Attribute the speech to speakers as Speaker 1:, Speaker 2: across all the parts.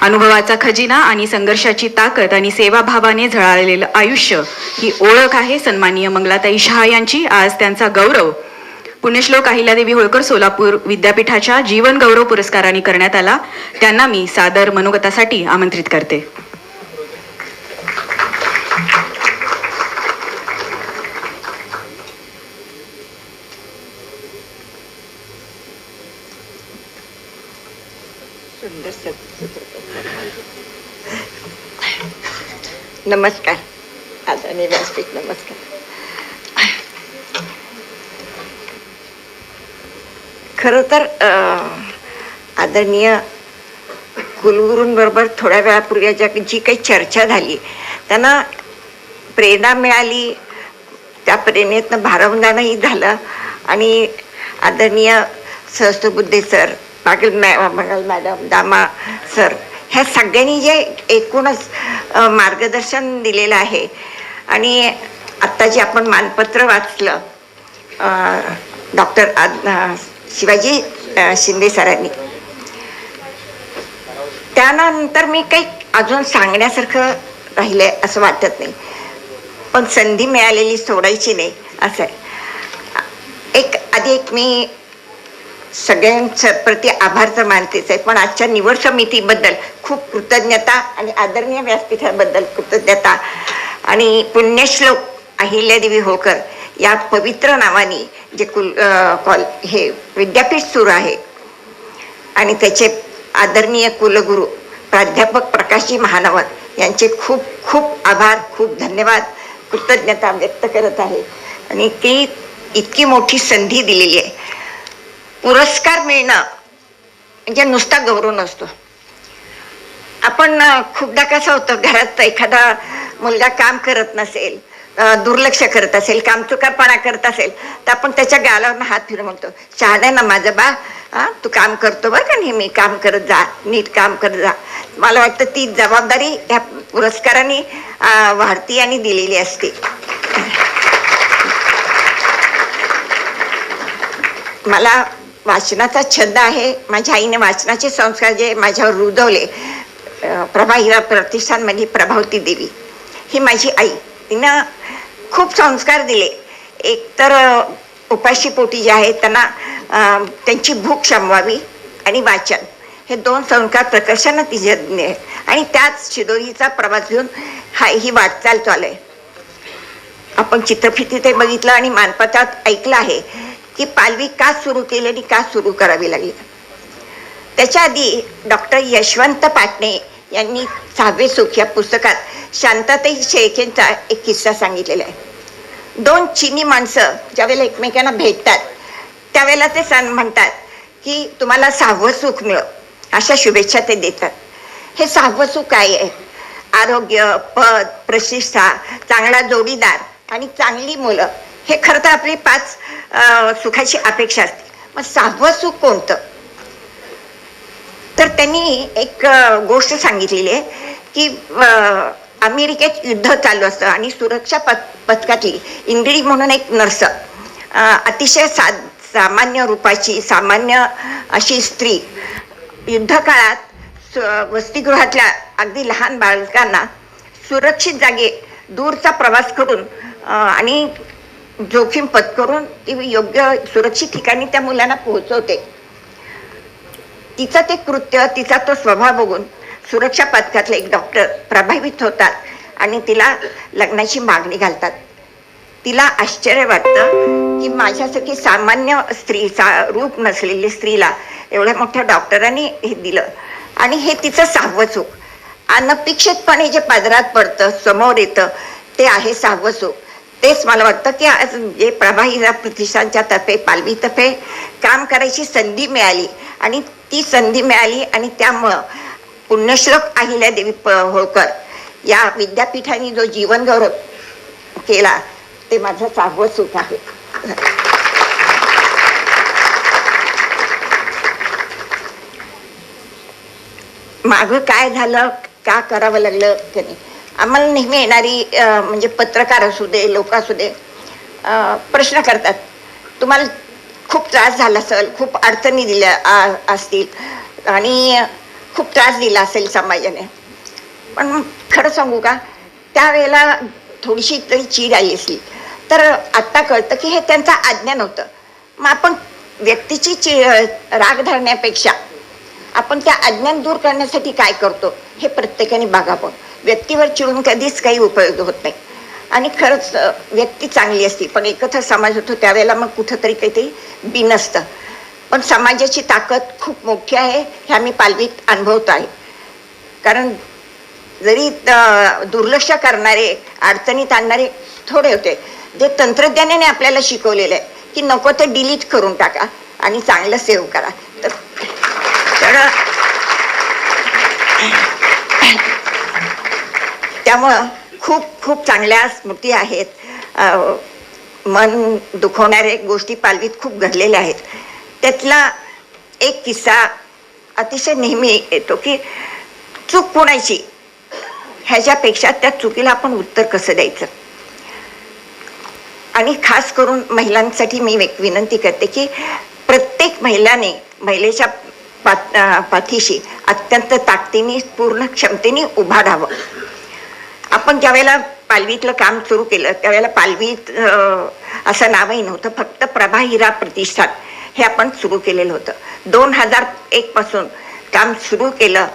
Speaker 1: अनुभवाचा खजिना आणि संघर्षाची ताकद आणि सेवाभावाने झळाळलेलं आयुष्य ही ओळख आहे सन्माननीय मंगलाताई शहा यांची. आज त्यांचा गौरव. पुण्यश्लोक अहिल्यादेवी होळकर सोलापूर विद्यापीठाच्या जीवन गौरव पुरस्काराने करण्यात आला. त्यांना मी सादर मनोगतासाठी आमंत्रित करते.
Speaker 2: नमस्कार. आदरणीय व्यासपीठ नमस्कार. खरं तर आदरणीय कुलगुरूंबरोबर थोड्या वेळापूर्वी ज्या जी काही चर्चा झाली त्यांना प्रेरणा मिळाली त्या प्रेरणेतनं भारावणारही झालं. आणि आदरणीय सहस्त्रबुद्धे सर पाटील मॅ मंगल मॅडम दामा सर ह्या सगळ्यांनी जे एकूणच मार्गदर्शन दिलेलं आहे. आणि आत्ता जे आपण मानपत्र वाचलं डॉक्टर शिवाजी शिंदे सरांनी. त्यानंतर मी काही अजून सांगण्यासारखं राहिलं आहे असं वाटत नाही. पण संधी मिळालेली सोडायची नाही असं आहे. एक आधी एक मी सगळ्यांच्या प्रती आभार तर मानतेच आहे. पण आजच्या निवड समितीबद्दल खूप कृतज्ञता आणि आदरणीय व्यासपीठाबद्दल कृतज्ञता आणि पुण्यश्लोक अहिल्यादेवी होळकर या पवित्र नावाने जे कुल कॉल हे विद्यापीठ सुरू आहे. आणि त्याचे आदरणीय कुलगुरू प्राध्यापक प्रकाशजी महानवर यांचे खूप खूप आभार खूप धन्यवाद कृतज्ञता व्यक्त करत आहे. आणि ती इतकी मोठी संधी दिलेली आहे. पुरस्कार मिळणं म्हणजे नुसता गौरव नसतो. आपण खूपदा कसं होतं घरात एखादा मुलगा काम करत नसेल दुर्लक्ष करत असेल कामचुकारपणा करत असेल तर आपण त्याच्या गालावर हात फिरून म्हणतो शहाणा ना माझं बा हा तू काम करतो बरं का नेहमी काम करत जा नीट काम करत जा. मला वाटतं ती जबाबदारी ह्या पुरस्काराने वाढती आणि दिलेली असते. मला वाचनाचा छंद आहे. माझ्या आईने वाचनाचे संस्कार जे माझ्यावर रुजवले अं, प्रभा हिरा म्हणजे प्रभावती देवी. ही माझी आई. तिनं खूप संस्कार दिले. एक तर उपाशी पोटी जे आहेत त्यांना अं, त्यांची भूक शमवावी आणि वाचन. हे दोन संस्कार प्रकर्षानं तिचे आणि त्याच शिदोरीचा प्रवास घेऊन हा ही वाटचाल चालू आहे. आपण चित्रफिती ते बघितलं आणि मानपत्रात ऐकलं आहे. की पालवी का सुरू केली आणि का सुरू करावी लागली? त्याच्या आधी डॉक्टर यशवंत पाटणे यांनी सहावे सुख या पुस्तकात शांतताई शेळकेंचा एक किस्सा सांगितलेला आहे. दोन चिनी माणसं ज्यावेळेला एकमेकांना भेटतात त्यावेळेला ते सण म्हणतात की तुम्हाला सहावं सुख मिळो अशा शुभेच्छा ते देतात. हे सहावं सुख काय आहे? आरोग्य पद प्रतिष्ठा चांगला जोडीदार आणि चांगली मुलं हे खरं तर आपली पाच सुखाची अपेक्षा असते. मग सहावं सुख कोणतं? तर त्यांनी एक गोष्ट सांगितलेली आहे की अमेरिकेत युद्ध चालू असतं आणि सुरक्षा पथ पथकातली इंद्री म्हणून एक नर्स अतिशय सा सामान्य रूपाची सामान्य अशी स्त्री युद्ध काळात वसतिगृहातल्या अगदी लहान बालकांना सुरक्षित जागे दूरचा प्रवास करून आणि जोखीम पत्करून ती योग्य सुरक्षित ठिकाणी त्या मुलांना पोहोचवते. तिचं ते कृत्य तिचा तो स्वभाव बघून सुरक्षा पथकातले एक डॉक्टर प्रभावित होतात आणि तिला लग्नाची मागणी घालतात. तिला आश्चर्य वाटतं की माझ्यासाठी सामान्य स्त्रीचा रूप नसलेली स्त्रीला एवढ्या मोठ्या डॉक्टरांनी हे दिलं. आणि हे तिचं सहावं चूक. अनपेक्षितपणे जे पदरात पडतं समोर येतं ते आहे सहावं चूक. तेच मला वाटतं की आज जे प्रभाहीरा प्रतिष्ठानच्या तर्फे पालवीतर्फे काम करायची संधी मिळाली आणि ती संधी मिळाली आणि त्यामुळं पुण्यश्लोक अहिल्यादेवी देवी होळकर या विद्यापीठाने जो जीवन गौरव केला ते माझं सहावं सुख आहे. मागं काय झालं का करावं लागलं की नाही? आम्हाला नेहमी येणारी म्हणजे पत्रकार असू दे लोक असू दे प्रश्न करतात. तुम्हाला खूप त्रास झाला असेल खूप अडचणी दिल्या असतील आणि खूप त्रास दिला असेल समाजाने. पण खरं सांगू का त्यावेळेला थोडीशी तरी चीड आली असली. तर आत्ता कळतं की हे त्यांचं अज्ञान होतं मग आपण व्यक्तीची ची राग धरण्यापेक्षा आपण त्या अज्ञान दूर करण्यासाठी काय करतो हे प्रत्येकाने बघावं. व्यक्तीवर चिडून कधीच काही उपयोग होत नाही. आणि खरंच व्यक्ती चांगली असती पण एकत्र समाज होतो त्यावेळेला मग कुठंतरी काहीतरी बिनसतं पण समाजाची ताकद खूप मोठी आहे हे आम्ही पालवीत अनुभवतो आहे. कारण जरी दुर्लक्ष करणारे अडचणीत आणणारे थोडे होते जे तंत्रज्ञानाने आपल्याला शिकवलेलं आहे की नको ते डिलीट करून टाका आणि चांगलं सेव्ह करा. तर त्यामुळं खूप खूप चांगल्या स्मृती आहेत. मन दुखवणारे गोष्टी पालवीत खूप घडलेल्या आहेत. त्यातला एक किस्सा अतिशय नेहमी येतो की चूक कोणाची? ह्याच्यापेक्षा त्या चुकीला आपण उत्तर कसं द्यायचं? आणि खास करून महिलांसाठी मी एक विनंती करते की प्रत्येक महिलाने महिलेच्या पाठीशी अत्यंत ताकदीने पूर्ण क्षमतेने उभा राहावं. आपण ज्यावेळेला पालवीतलं काम सुरू केलं त्यावेळेला पालवीत असं नावही नव्हतं फक्त प्रभा हिरा प्रतिष्ठान हे आपण सुरू केलेलं होतं. दोन हजार एक पासून काम सुरू केलं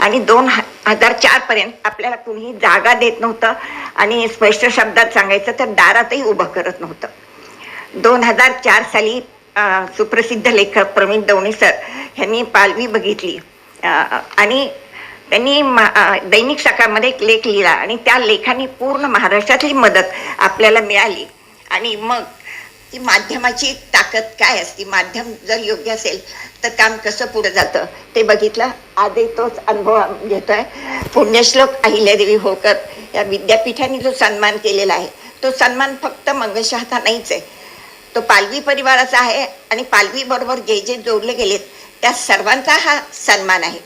Speaker 2: आणि दोन ह- हजार चार पर्यंत आपल्याला कुणीही जागा देत नव्हतं आणि स्पष्ट शब्दात सांगायचं तर दारातही उभं करत नव्हतं. दोन हजार चार साली सुप्रसिद्ध लेखक प्रवीण दवणे सर यांनी पालवी बघितली. आणि त्यांनी दैनिक शाखामध्ये एक लेख लिहिला आणि त्या लेखाने पूर्ण महाराष्ट्रातली मदत आपल्याला मिळाली. आणि मग ती माध्यमाची ताकद काय असते? माध्यम जर योग्य असेल तर काम कसं पुढे जातं? ते बघितलं. आधी तोच अनुभव घेतोय. पुण्यश्लोक अहिल्यादेवी होकर या विद्यापीठाने जो सन्मान केलेला आहे तो सन्मान फक्त मंगलशहाचा नाहीच आहे. तो पालवी परिवाराचा आहे आणि पालवी बरोबर जे जे जोडले गेलेत त्या सर्वांचा हा सन्मान आहे.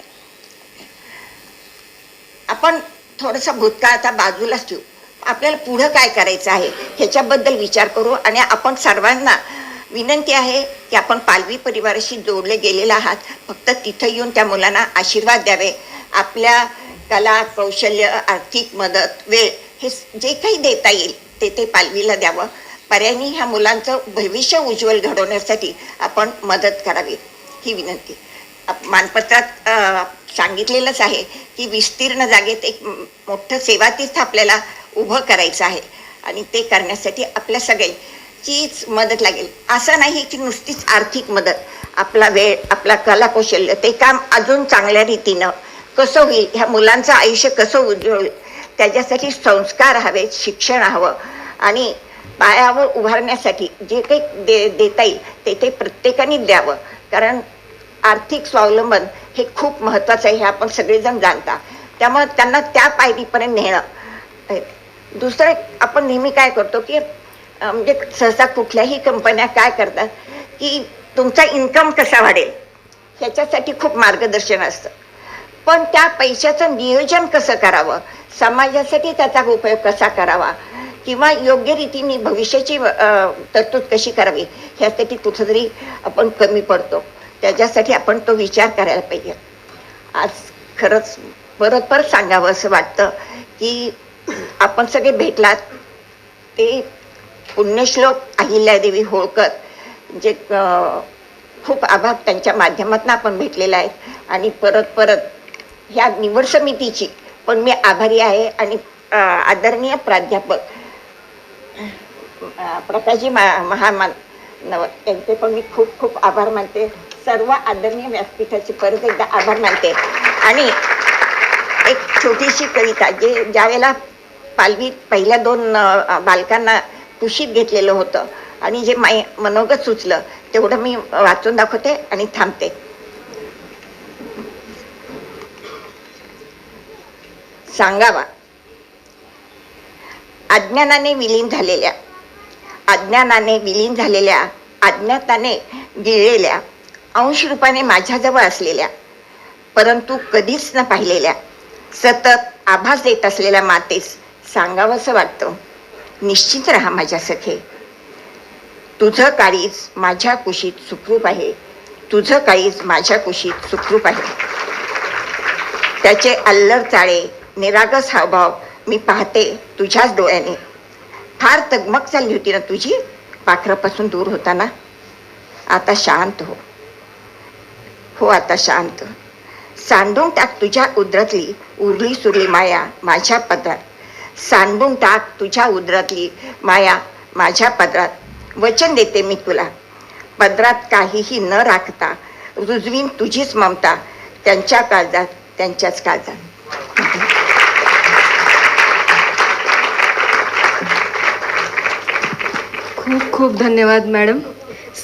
Speaker 2: आपण थोडंसं भूतकाळ आता बाजूलाच ठेवू. आपल्याला पुढं काय करायचं आहे ह्याच्याबद्दल विचार करू आणि आपण सर्वांना विनंती आहे की आपण पालवी परिवाराशी जोडले गेलेले आहात. फक्त तिथं येऊन त्या मुलांना आशीर्वाद द्यावे. आपल्या कला कौशल्य आर्थिक मदत वेळ हे जे काही देता येईल ते ते पालवीला द्यावं. पर्यायी ह्या मुलांचं भविष्य उज्ज्वल घडवण्यासाठी आपण मदत करावी ही विनंती. आप- मानपत्रात सांगितलेलंच आहे की विस्तीर्ण जागेत एक मोठं सेवातीर्थ आपल्याला उभं करायचं आहे. आणि ते करण्यासाठी आपल्या सगळ्यांचीच मदत लागेल. असं नाही की नुसतीच आर्थिक मदत आपला वेळ आपला कला कौशल्य ते काम अजून चांगल्या रीतीनं कसं होईल ह्या मुलांचं आयुष्य कसं उज्ज्वल त्याच्यासाठी संस्कार हवेत शिक्षण हवं आणि पायावर उभारण्यासाठी जे काही दे देता येईल ते ते प्रत्येकाने द्यावं. कारण आर्थिक स्वावलंबन हे खूप महत्त्वाचं आहे हे आपण सगळेजण जाणता. त्यामुळे त्यांना त्या पायरीपर्यंत नेणं. दुसरं आपण नेहमी काय करतो की म्हणजे सहसा कुठल्याही कंपन्या काय करतात की तुमचा इन्कम कसा वाढेल ह्याच्यासाठी खूप मार्गदर्शन असतं. पण त्या पैशाचं नियोजन कसं करावं समाजासाठी त्याचा उपयोग कसा करावा किंवा योग्य रीतीने भविष्याची तरतूद कशी करावी ह्यासाठी कुठंतरी आपण कमी पडतो. त्याच्यासाठी आपण तो विचार करायला पाहिजे. आज खरंच परत परत सांगावं असं वाटतं की आपण सगळे भेटलात ते पुण्यश्लोक अहिल्यादेवी होळकर जे खूप आभार त्यांच्या माध्यमातून आपण भेटलेला आहे. आणि परत परत ह्या निवड समितीची पण मी आभारी आहे. आणि आदरणीय प्राध्यापक प्रकाशजी मा महामान नव त्यांचे पण मी खूप खूप आभार मानते. सर्व आदरणीय व्यासपीठाचे परत एकदा आभार मानते. आणि एक छोटीशी कविता जे ज्यावेळेला पालवीत पहिल्या दोन बालकांना कुशीत घेतलेलं होतं आणि जे माय मनोगत सुचलं तेवढं मी वाचून दाखवते आणि थांबते. सांगावा. अज्ञानाने विलीन झालेल्या अज्ञानाने विलीन झालेल्या अज्ञाताने गिळलेल्या अंश रूपाने माझ्याजवळ असलेल्या परंतु कधीच न पाहिलेल्या सतत आभास देत असलेल्या मातेस सांगावंसं वाटतं. निश्चित राहा माझ्या सखे. तुझं काळीज माझ्या कुशीत सुखरूप आहे. तुझं काळीच माझ्या कुशीत सुखरूप आहे. त्याचे अल्लर चाळे निरागस हावभाव मी पाहते तुझ्याच डोळ्याने. फार तगमग चालली होती ना तुझी? पाखरापासून दूर होताना? आता शांत हो. हो आता शांत. सांडून टाक तुझ्या उदरातली उरली सुरली माया माझ्या पदरात. सांडून टाक तुझ्या उदरातली माया माझ्या पदरात. वचन देते मी तुला. पदरात काहीही न राखता रुजवीन तुझीच ममता त्यांच्या काळजात त्यांच्याच काळजात.
Speaker 3: खूप खूप धन्यवाद मॅडम.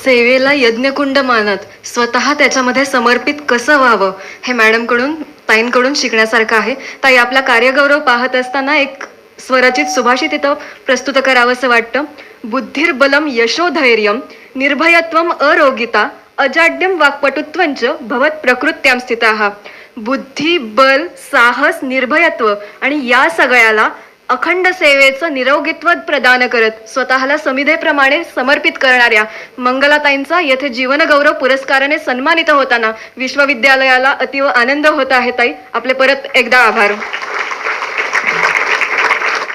Speaker 3: सेवेला यज्ञकुंड मानत स्वतः त्याच्यामध्ये समर्पित कसं व्हावं हे मॅडमकडून ताईंकडून शिकण्यासारखं आहे. ताई आपला कार्यगौरव पाहत असताना एक स्वरचित सुभाषित इथं प्रस्तुत करावंसं वाटतं. बुद्धिर्बलम यशोधैर्यम निर्भयत्वम अरोगिता अजाड्यम वाक्पटुत्वंच भवत प्रकृत्याम स्थिता. बुद्धी बल साहस निर्भयत्व आणि या सगळ्याला अखंड सेवेचं निरोगित्व प्रदान करत स्वतःला समिधेप्रमाणे समर्पित करणाऱ्या मंगलाताईंचा येथे जीवनगौरव पुरस्काराने सन्मानित होताना विश्वविद्यालयाला अतिव आनंद होत आहे ताई. आपले परत एकदा आभार.